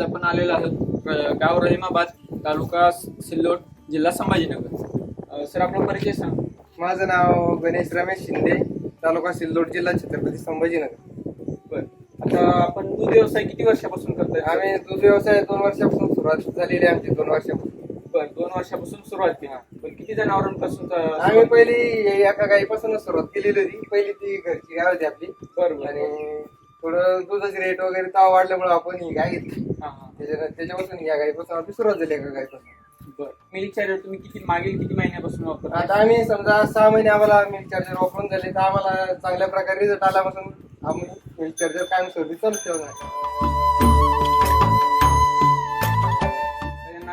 आज आपण आलेलो आहोत गाव रहिमाबाद तालुका सिल्लोड जिल्हा संभाजीनगर. सर आपला परिचय सांग. माझं नाव गणेश रमेश शिंदे तालुका सिल्लोड जिल्हा छत्रपती संभाजीनगर. बर. आता आपण दूध व्यवसाय किती वर्षापासून करतोय? आम्ही दूध व्यवसाय दोन वर्षापासून सुरुवात झालेली आहे आमची दोन वर्षापासून. बर दोन वर्षापासून सुरुवात केली. पण किती जनावरांपासून आम्ही पहिली एका गाईपासूनच सुरुवात केलेली होती. पहिली ती घरची गाय होती आपली. बरोबर आणि थोडं दुधाचे रेट वगैरे ताव वाढल्यामुळे आपण ही गाय घेतली. हा त्याच्या त्याच्यापासून या गाईपासून आपली सुरुवात झाली एका गाईपासून बर. मिल्क चार्जर तुम्ही किती मागील किती महिन्यापासून वापरता? आता आम्ही समजा सहा महिने आम्हाला मिल्क चार्जर वापरून झाले तर आम्हाला चांगल्या प्रकारे रिझल्ट आल्यापासून आम्ही मिल्क चार्जर कायमस्वरूपी चालू ठेवणार.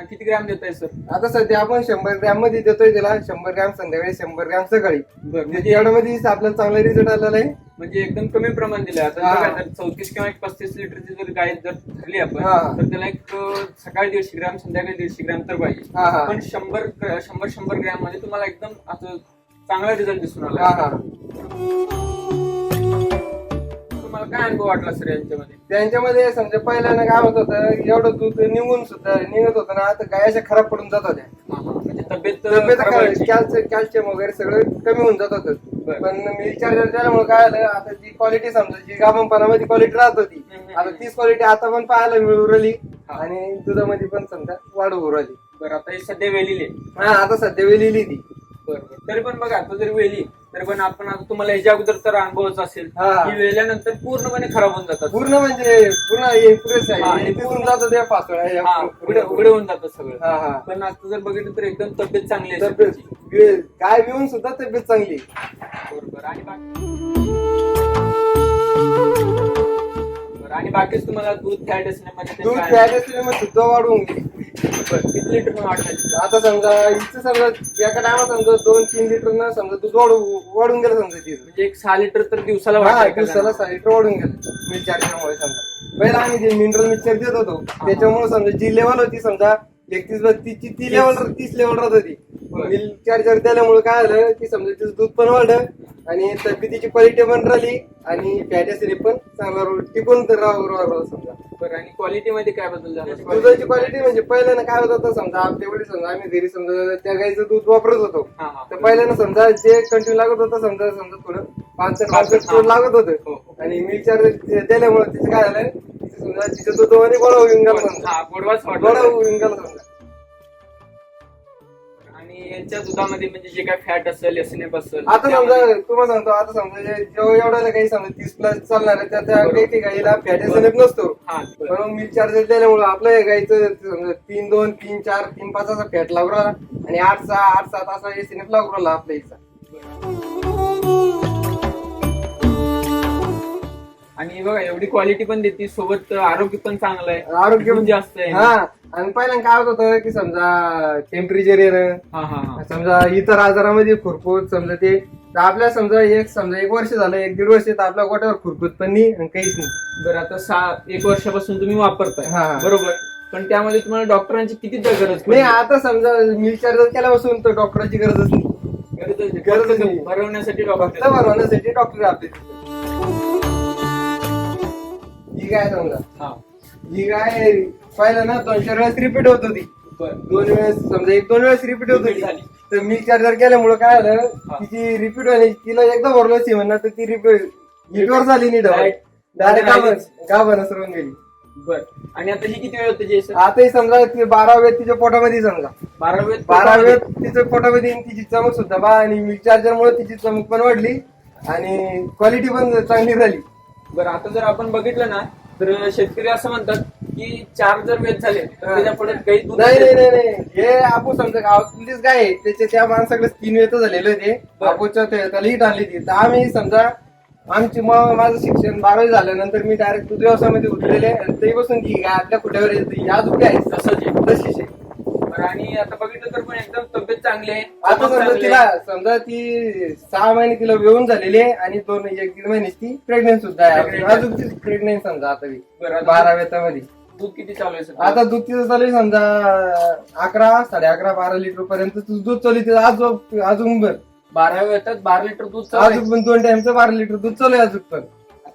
किती ग्रॅम देताय सर? आता सध्या आपण शंभर ग्रॅममध्ये देतोय त्याला शंभर ग्रॅम संध्याकाळी शंभर ग्रॅम सकाळी. बर म्हणजे एवढ्या मध्ये आपल्याला चांगला रिझल्ट आलेला आहे. म्हणजे एकदम कमी प्रमाण दिलं आता हा. बघा, जर चौतीस किंवा एक पस्तीस लिटरची जर गाय जर धरली आपण हा. तर त्याला एक अ, सकाळी दीडशे ग्रॅम संध्याकाळी दीडशे ग्रॅम तर पाहिजे. हा हा. पण शंभर ग्र- शंभर शंभर ग्रॅममध्ये तुम्हाला एकदम असं चांगला रिझल्ट दिसून आला. हा. अनुभव वाटला सर यांच्यामध्ये त्यांच्यामध्ये समजा पहिल्यानं काय होत होतं एवढं दूध निघून सुद्धा निघत होतं ना तर गाय अशा खराब पडून जात होत्या. म्हणजे तब्येत तब्येत खराब व्हायची. कॅल्शियम वगैरे सगळं कमी होऊन जात होतं बरं. पण मिल्क चार्जर त्यामुळे काय आलं आता जी क्वालिटी समजा जी गाभणपणामध्ये क्वालिटी राहत होती हम्म. आता तीच क्वालिटी आता पण पाहायला मिळू राहिली हा. आणि दुधामध्ये पण समजा वाढ होऊ राहिली बरं आता हे सध्या वेलीले हा आता सध्या वेळी ती बरोबर तरी पण बघा आता जरी वेली तरी पण आपण आता तुम्हाला ह्याच्या अगोदर तर अनुभवच असेल. हा. की वेल्यानंतर पूर्णपणे खराब होऊन जातात. पूर्ण म्हणजे पूर्ण हे आहे. पाचोळ्या हा, उघडे उघडे होऊन जातं सगळं. हा हा. पण आता जर बघितलं तर एकदम तब्येत चांगली आहे तब्येत सध्याची. वे- काय मिळून सुद्धा तब्येत चांगली बरोबर. आणि बाकी बरं, आणि बाकीच तुम्हाला दूध फॅट असण्यामध्ये ते दूध काय- फॅट असल्यामुळे सुद्धा वाढवून गेली. बरं, किती लिटर पण वाढवायचं आता समजा इथं समजा एका टायमा समजा दोन तीन लिटर न समजा दूध वाढू वाढून गेलं समजा तिथं म्हणजे एक सहा लिटर तर दिवसाला हा दिवसाला? सहा लिटर वाढून गेलं. चार्जरमुळे समजा. पहिला आम्ही जे मिनरल मिक्सर देत होतो त्याच्यामुळे समजा जी लेवल होती समजा एकतीस बत्तीसची ती लेवल तीस लेवल राहत होती. मिल्क चार्जर दिल्यामुळे काय झालं की समजा तिचं दूध पण वाढलं आणि तब्येतीची क्वालिटी पण राहिली आणि फॅट ऍसिड पण चांगला टिकून तर राहू राहू- राहू समजा. बरं आणि क्वालिटी मध्ये काय बदल झाला? दुधाची क्वालिटी म्हणजे पहिल्यानं काय होत होतं समजा वडील समजा आम्ही घरी समजा त्या गाईचं दूध वापरत होतो. हा, हा. तर पहिल्यानं समजा जे कंटिन्यू लागत होतं समजा समजा थोडं पाच पाच- हा. लागत हो, होतं. हो. आणि मिल्क चार्जर दिल्यामुळे तिचं काय झालं समजा तिचं दूध गोळा होऊन गेला समजा. हा गोळा होऊन गेला समजा. आणि यांच्या दुधामध्ये म्हणजे जे काय फॅट असेल एसनेप असेल आता समजा त्यामध्ये- तुम्हाला सांगतो आता समजा जे- जेव्हा एवढ्याला काही समजा तीस प्लस चालणार आहे त्या त्या बरोबर. काही काही गाईला फॅट एसिड नसतो. हा बरं. पण मिल्क चार्जर दिल्यामुळे आपलं हे गाईचं समजा तीन दोन तीन चार तीन पाच असा फॅट लागू राहिला आणि आठ सहा आठ सात असा एसिनेप लागू राहिला आपल्या इथं. आणि बघा एवढी क्वालिटी पण देते सोबत आरोग्य पण चांगलं आहे. आरोग्य दूध जास्त आहे. हा. आणि पहिल्यांदा काय होत होतं की समजा टेम्परेचर येणं हा हा हा. समजा इतर आजारामध्ये खुरपूत समजा ते तर आपल्या समजा एक समजा एक वर्ष झालं एक दीड वर्ष तर आपल्या गोट्यावर खुरपूत पण नाही आणि काहीच नाही. बरं आता सहा एक वर्षापासून तुम्ही वापरताय. हा. बरोबर. पण त्यामध्ये तुम्हाला डॉक्टरांची किती गरज नाही? आता समजा मिल्क चार्जर केल्यापासून तर डॉक्टरांची गरजच नाही. गरजच नाही. गरजच फक्त नाही. भरवण्यासाठी फक्त डॉक्टर भरवण्यासाठी डॉक्टर आपले ही काय समजा. हा. ही काय पहिलं ना दोनशे वेळेस रिपीट होत होती. बरं. दोन वेळेस समजा एक दोन वेळेस रिपीट होत होती. तर मिल्क चार्जर केल्यामुळे काय झालं. तिची रिपीट होणे तिला एकदा भरलं सी म्हणणार तर ती रिपीट हिटवर झाली नाही डायरेक्ट direct गाभण सरवून गेली. बर. आणि आता ही किती वेळ होते आताही समजा बारा वेळ तिच्या पोटामध्ये समजा. बारा वेळ तिच्या पोटामध्ये. तिची चमक सुद्धा. बा आणि मिल्क चार्जर मुळे तिची चमक पण वाढली आणि क्वालिटी पण चांगली झाली. बरं आता जर आपण बघितलं ना तर शेतकरी असं म्हणतात की चार जर वेद झाले तर. त्याच्या पुढे काही दूध नाही नाही नाही नाही. हे आपण समजा गावातलीच गाय आहे त्याचे त्या माणसाकडे तीन वेळ झालेले होते. बरं. आपूच्या ते- त्याला हिट आणली ती तर आम्ही समजा आमची मग माझं शिक्षण बारावी झाल्यानंतर मी डायरेक्ट दूध व्यवसायामध्ये उतरलेले आणि ती गाय आपल्या कुठ्यावर येते आज उभ्या आहे तसंच आहे. तशीच आहे. आणि आता बघितलं तर पण एकदम तब्येत चांगली आहे. आता समजा चांगली तिला आहे. समजा ती सहा महिने तिला येऊन झालेली आहे आणि दोन एक दीड महिने ती प्रेग्नेंट सुद्धा आहे. Pregnant. अजून ती प्रेग्नेंट समजा आता बरं, आता बारा वेतामध्ये. दूध किती चालू आहे आता दूध तिचं चालू आहे समजा अकरा साडे अकरा बारा लिटर पर्यंत तुझं दूध चालू आहे तिचं अजून बर बारा वेळ येतात बारा लिटर दूध चालू आहे. अजून पण दोन टाइमचं बारा लिटर दूध चालू आहे अजून पण.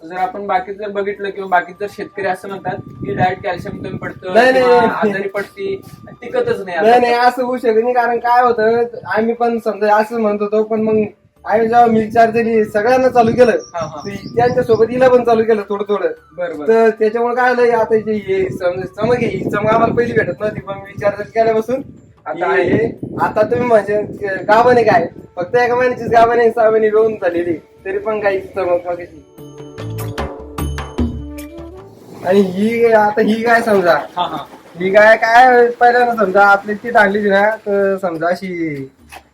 जर आपण बाकी जर बघितलं किंवा बाकी जर शेतकरी असं म्हणतात की डायरेक्ट कॅल्शियम कमी पडतं नाही, नाही, किंवा. आजारी पडती टिकतच नाही नाही आता. नाही असं होऊ शकत नाही कारण काय होतं आम्ही पण समजा असं म्हणत होतो पण मग आम्ही जेव्हा मिल्क चार्जर सगळ्यांना चालू केलं हा, हा. त्यांच्यासोबत हिला पण चालू केलं थोडं थोडं बरं बरं तर त्याच्यामुळे काय झालं आता जे हे सम- चमक आहे ही चमक आम्हाला पहिली भेटत नव्हती पण मिल्क चार्जर केल्यापासून आता ही- आहे आता तुम्ही म्हणजे गावाने काय फक्त एका महिन्याचीच गावाने सहा महिने येऊन झालेली तरी पण काही चमक बघायची आणि ही आता ही काय समजा? हा हा. ही गाय काय पहिल्यांदा समजा आपली ती आणली ना तर समजा अशी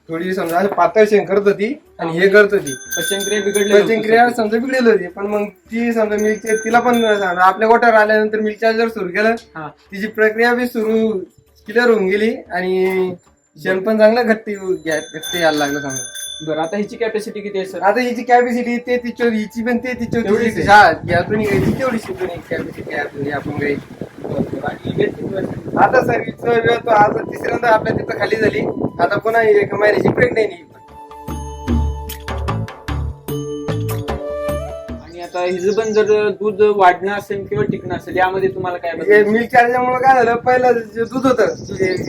थोडी समजा अशी पातळ शेंग करत होती आणि हे करत होती. पचनक्रिया बिघडली समजा बिघडेल होती. पण मग ती समजा मिल्क तिला पण समजा आपल्या गोट्यावर आल्यानंतर मिल्क चार्जर सुरू केलं हा. तिची प्रक्रिया बी सुरू क्लिअर होऊन गेली आणि शेण पण चांगलं घट्टी घट्ट यायला लागलं समजा. बरं आता हिची कॅपॅसिटी किती आहे सर आता हिची कॅपॅसिटी ते तिच्या हिची पण ते तिच्या तेवढीच आहे. हा यातून घ्यायची तेवढीशी कॅपॅसिटी आहे आपण घ्यायची आणि वेट किती? आता सर्विस वेळ तो आता तिसऱ्यांदा आपल्या तिथं खाली झाली आता पुन्हा एक महिन्याची प्रेग्नेंट आता हिचं पण जर दूध वाढणं असेल किंवा टिकणं असेल यामध्ये तुम्हाला काय बदल? मिल्क चार्जरमुळे काय झालं पहिलं जे दूध होतं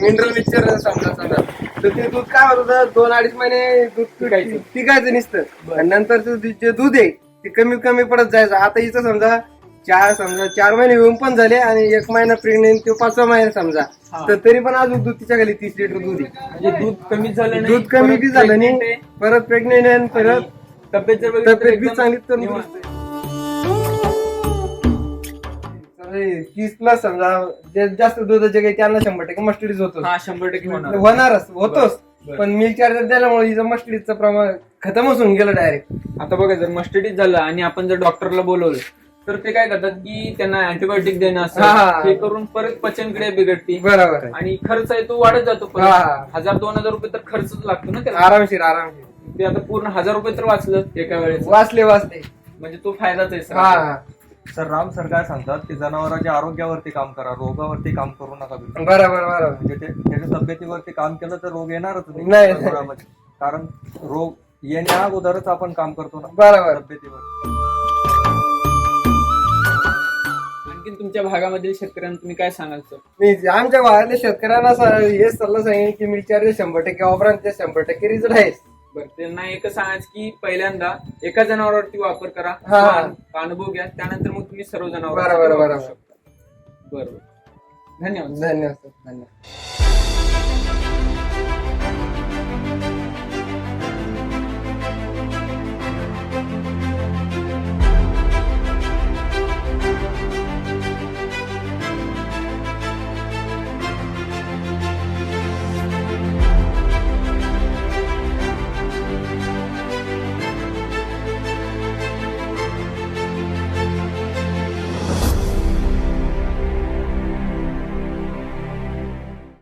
मिनरल मिक्सचर समजा समजा तर ते दूध काय होत होतं दोन अडीच महिने दूध टिकायचं. टिकायचं नुसतं आणि नंतर जे दूध आहे ते कमी कमी पडत जायचं आता हिचं समजा चार समजा चार महिने येऊन पण झाले आणि एक महिना प्रेग्नेंट तो पाचवा महिना समजा हा. तर तरी पण अजून दूध तिच्या खाली तीस लिटर दूध आहे म्हणजे दूध कमी झालं नाही दूध कमी परत बी झालं pregnant नाही परत प्रेग्नेंट परत आणि तब्येत जर बघितली तर तब्येत बी एकदम चांगली तर निवांत. तीस प्लस समजा? जे जास्त दुधाचे काही त्यांना शंभर टक्के मस्टडीज होतो. हा शंभर टक्के होणार. होणारच होतोच. पण मिल्क चार्जर दिल्यामुळे हिचं मस्टडीजचं प्रमाण खतमच होऊन गेलं डायरेक्ट आता बघा जर मस्टडीज झालं आणि आपण जर डॉक्टरला बोलवलं तर ते काय करतात की त्यांना अँटीबायोटिक देणं असं हा, करून परत पचनक्रिया बिघडती. बरोबर आणि खर्च आहे तो वाढत जातो. हजार दोन हजार रुपये तर खर्चच लागतो ना त्याला. आरामशीर आरामशीर. ते आता पूर्ण हजार रुपये तर वाचलं एका वेळेस वाचले वाचले. म्हणजे तो फायदाच आहे सर सर राम सर काय सांगतात की जनावरांच्या आरोग्यावरती काम करा रोगावरती काम करू नका बिलकुल. बरोबर बरोबर. म्हणजे ते त्याच्या तब्येतीवरती काम केलं तर रोग येणारच नाही. जनावरांमध्ये. कारण रोग येण्या अगोदरच आपण काम करतो ना. बरोबर. तब्येतीवर. आणखीन तुमच्या भागामधील शेतकऱ्यांना तुम्ही काय सांगाल सर? मी आमच्या भागातल्या शेतकऱ्यांना सा- हेच सल्ला सांगेन की चार्जर शंभर टक्के वापरा आणि ते शंभर टक्के रिझल्ट आहे बरं त्यांना एकच सांगायचं की पहिल्यांदा एका जनावरावरती वापर करा हा. तो अनुभव घ्या त्यानंतर मग तुम्ही सर्व जनावर बरोबर, बरोबर. बरोबर धन्यवाद. धन्यवाद सर. धन्यवाद.